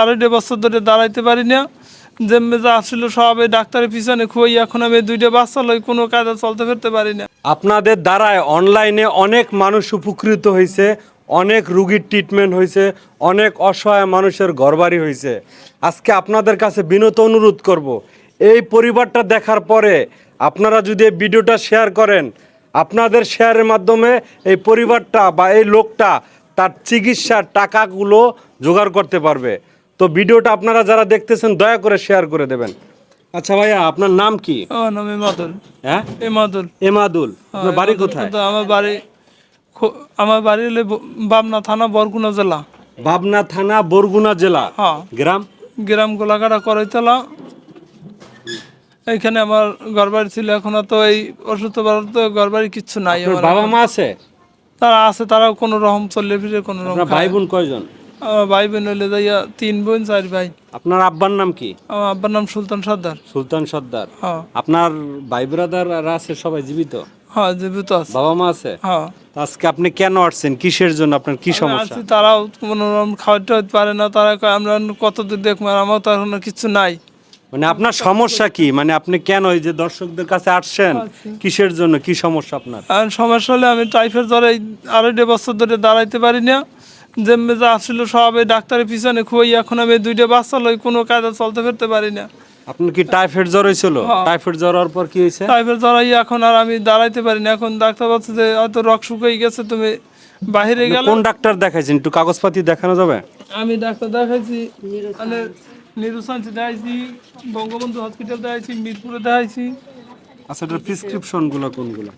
আড়াইটা বছর ধরে দাঁড়াইতে পারি না। যে যা আসছিল সব এই ডাক্তারের পিছনে খুবই এখন আমি দুইটা বাচ্চা লই কোনো কাজে চলতে ফিরতে পারি না। আপনাদের দ্বারায় অনলাইনে অনেক মানুষ উপকৃত হয়েছে অনেক রুগীর ট্রিটমেন্ট হয়েছে অনেক অসহায় মানুষের ঘরবাড়ি হয়েছে আজকে আপনাদের কাছে বিনত অনুরোধ করব, এই পরিবারটা দেখার পরে আপনারা যদি এই ভিডিওটা শেয়ার করেন, আপনাদের শেয়ারের মাধ্যমে এই পরিবারটা বা এই লোকটা তার চিকিৎসার টাকাগুলো জোগাড় করতে পারবে। তো ভিডিওটা আপনারা যারা দেখতেছেন দয়া করে শেয়ার করে দেবেন। আচ্ছা ভাইয়া আপনার নাম কি? নাম এমাদুল। হ্যাঁ? এমাদুল। এমাদুল। আপনার বাড়ি কোথায়? আমার বাড়ি আমার বাড়ি হলে ব- বামনা থানা বরগুনা জেলা। পাবনা থানা বরগুনা জেলা। হ্যাঁ। গ্রাম? গ্রাম গোলাঘাটা করাইতলা। এইখানে আমার ঘরবাড়ি ছিল এখন তো এই অসুস্থ তো ঘরবাড়ি কিচ্ছু নাই। বাবা মা আছে? তারা আছে তারাও কোনো রকম চললে ফিরে কোনো রকম ভাই বোন কয়জন? আমার ভাই বোন হইলে যাইয়া তিন বোন চার ভাই। আপনার আব্বার নাম কি? আমার আব্বার নাম সুলতান সর্দার। সুলতান সর্দার। হ্যাঁ। আপনার ভাই ব্রাদার আছে সবাই জীবিত? হ্যাঁ জীবিত আছে। বাবা মা আছে? হ্যাঁ। তো আজকে আপনি কেন আসছেন? কিসের জন্য? আপনার কি সমস্যা? আছি তারাও কোনো রকম খাওয়াতে হইতে পারে না তারা কয় আমরা কতদূর দেখব? আর আমার তো এখন কিছু নাই। মানে আপনার সমস্যা কি? মানে আপনি কেন ওই যে দর্শকদের কাছে আসছেন? কিসের জন্য? কি সমস্যা আপনার? আর সমস্যা হলে আমি টাইফের জ্বরে আড়াইটা বছর ধরে দাঁড়াইতে পারি না। যে যা আসছিল সব এই ডাক্তারের পিছনে খুবই এখন আমি দুইটা বাচ্চা লই কোনো কাজে চলতে ফিরতে পারি না। আপনার কি টাইফয়েড জ্বর হয়েছিল টাইফয়েড জ্বর হওয়ার পর কি হয়েছে টাইফয়েড জ্বরাই এখন আর আমি দাঁড়াইতে পারি না। এখন ডাক্তার বলছে যে হয়তো রক শুকিয়ে গেছে তুমি বাইরে গেলে কোন ডাক্তার দেখাইছেন? একটু কাগজপাতি দেখানো যাবে? আমি ডাক্তার দেখাইছি মানে নিরুসান্সি দেখাইছি বঙ্গবন্ধু হসপিটাল দেখাইছি মিরপুরে দেখাইছি। আচ্ছা এটার প্রেসক্রিপশনগুলো কোনগুলো?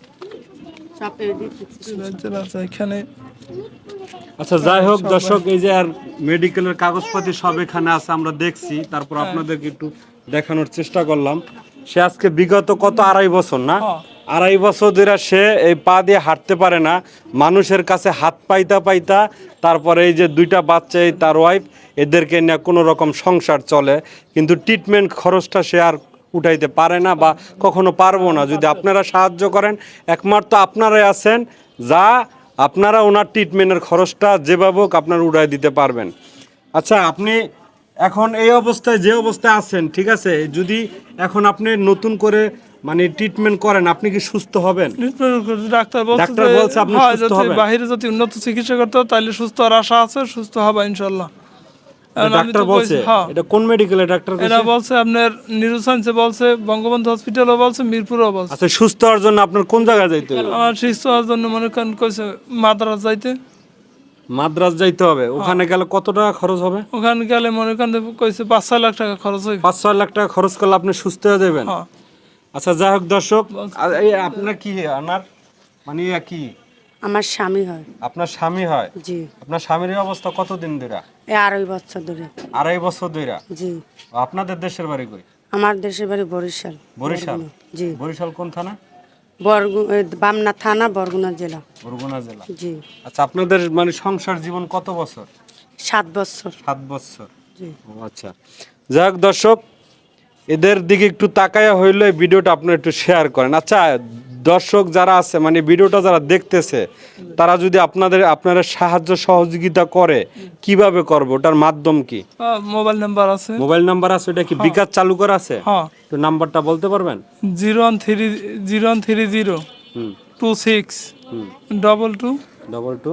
আছে এখানে আচ্ছা যাই হোক দর্শক এই যে আর মেডিকেলের কাগজপাতি সব এখানে আছে আমরা দেখছি। তারপর আপনাদেরকে একটু দেখানোর চেষ্টা করলাম। সে আজকে বিগত কত আড়াই বছর না? হ্যাঁ। আড়াই বছর ধরে সে এই পা দিয়ে হাঁটতে পারে না। মানুষের কাছে হাত পাইতা পাইতা তারপরে এই যে দুইটা বাচ্চা এই তার ওয়াইফ এদেরকে নিয়ে কোনো রকম সংসার চলে। কিন্তু ট্রিটমেন্ট খরচটা সে আর উঠাইতে পারে না বা কখনো পারব না। যদি আপনারা সাহায্য করেন একমাত্র আপনারাই আছেন যা আপনারা ওনার ট্রিটমেন্টের খরচটা যেভাবে হোক আপনারা উড়াই দিতে পারবেন। আচ্ছা আপনি এখন এই অবস্থায় যে অবস্থায় আছেন ঠিক আছে? যদি এখন আপনি নতুন করে মানে ট্রিটমেন্ট করেন আপনি কি সুস্থ হবেন? ডাক্তার বলছে আপনি সুস্থ হবেন। বাইরে যদি উন্নত চিকিৎসা করতে হয় তাহলে সুস্থ আর আশা আছে সুস্থ হবে ইনশাল্লাহ ডাক্তার বলছে হ্যাঁ। এটা কোন মেডিকেলে ডাক্তার এরা বলছে? আপনার নিরুসাইন্সে বলছে বঙ্গবন্ধু হসপিটালও বলছে মিরপুরও বলছে। আচ্ছা সুস্থ হওয়ার জন্য আপনার কোন জায়গায় যাইতে হবে? আমার সুস্থ হওয়ার জন্য মনে করেন কইছে মাদ্রাস যাইতে। মাদ্রাজ যাইতে হবে? ওখানে গেলে কত টাকা খরচ হবে? ওখানে গেলে মনে করেন কইছে পাঁচ ছয় লাখ টাকা খরচ হইবে। পাঁচ ছয় লাখ টাকা খরচ করলে আপনি সুস্থ হয়ে যাবেন? হ্যাঁ। আচ্ছা যাই হোক দর্শক এই আপনার কি আপনার মানে কি? আমার স্বামী হয়। আপনার স্বামী হয়? জি। আপনার স্বামীর অবস্থা কতদিন ধরে এই আড়াই বছর ধরে আড়াই বছর ধরে জি। আপনাদের দেশের বাড়ি কই? আমার দেশের বাড়ি বরিশাল। বরিশাল? জি। বরিশাল কোন থানা? বরগু বামনা থানা বরগুনা জেলা। বরগুনা জেলা। জি। আচ্ছা আপনাদের মানে সংসার জীবন কত বছর? সাত বছর। সাত বছর। জি। ও আচ্ছা। যাই হোক দর্শক এদের দিকে একটু তাকায়া হইলে ভিডিওটা আপনারা একটু শেয়ার করেন। আচ্ছা দর্শক যারা আছে মানে ভিডিওটা যারা দেখতেছে তারা যদি আপনাদের আপনারা সাহায্য সহযোগিতা করে কীভাবে করবে? ওটার মাধ্যম কি? মোবাইল নাম্বার আছে। মোবাইল নাম্বার আছে? ওটা কি বিকাশ চালু করা আছে? হ্যাঁ। তো নাম্বারটা বলতে পারবেন? Zero one three zero one three zero two six double two double two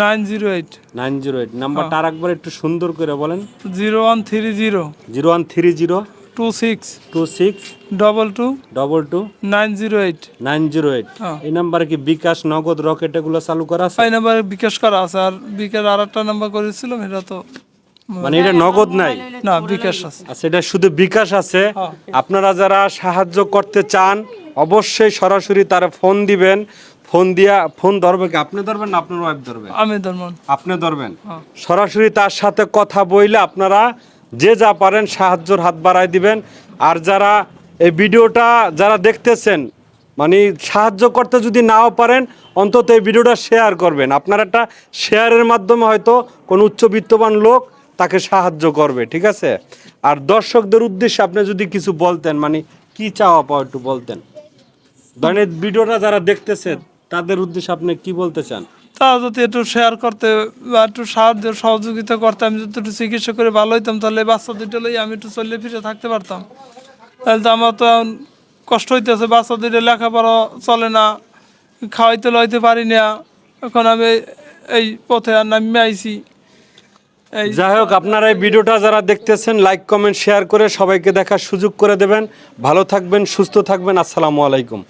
nine zero eight. Nine zero eight. নাম্বারটা আর একবার একটু সুন্দর করে বলেন। Zero one three zero. Zero one three zero two six two six double two double two nine zero eight nine zero eight. এই নাম্বারে কি বিকাশ নগদ রকেট এগুলো চালু করা আছে? এই নাম্বারে বিকাশ করা আছে। আর বিকাশ আর একটা নাম্বার করেছিলাম এটা তো মানে এটা নগদ নাই? না বিকাশ আছে। আচ্ছা এটা শুধু বিকাশ আছে। হ্যাঁ। আপনারা যারা সাহায্য করতে চান অবশ্যই সরাসরি তারা ফোন দিবেন। ফোন দিয়া ফোন ধরবে কি? আপনি ধরবেন না আপনার ওয়াইফ ধরবেন আমি ধর্মন আপনি ধরবেন। হ্যাঁ। সরাসরি তার সাথে কথা বইলে আপনারা যে যা পারেন সাহায্যর হাত বাড়ায় দিবেন। আর যারা এই ভিডিওটা যারা দেখতেছেন মানে সাহায্য করতে যদি নাও পারেন, অন্তত এই ভিডিওটা শেয়ার করবেন। আপনার একটা শেয়ারের মাধ্যমে হয়তো কোনো উচ্চবিত্তবান লোক তাকে সাহায্য করবে, ঠিক আছে? আর দর্শকদের উদ্দেশ্যে আপনি যদি কিছু বলতেন মানে কি চাওয়া পাওয়া একটু বলতেন। ধরেন ভিডিওটা যারা দেখতেছে তাদের উদ্দেশ্যে আপনি কি বলতে চান? তা যদি একটু শেয়ার করতে বা একটু সাহায্য, সহযোগিতা করতে আমি যদি একটু চিকিৎসা করে ভালো হইতাম, তাহলে বাচ্চা দুটো লই আমি একটু চললে ফিরে থাকতে পারতাম। তাহলে তো আমার তো এখন কষ্ট হইতেছে, বাচ্চা দুটো লেখাপড়া চলে না, খাওয়াইতে লইতে পারি না। এখন আমি এই পথে আর নামিয়ে আইছি। যাই হোক, আপনারা এই ভিডিওটা যারা দেখতেছেন লাইক কমেন্ট শেয়ার করে সবাইকে দেখার সুযোগ করে দেবেন। ভালো থাকবেন, সুস্থ থাকবেন। আসসালামু আলাইকুম।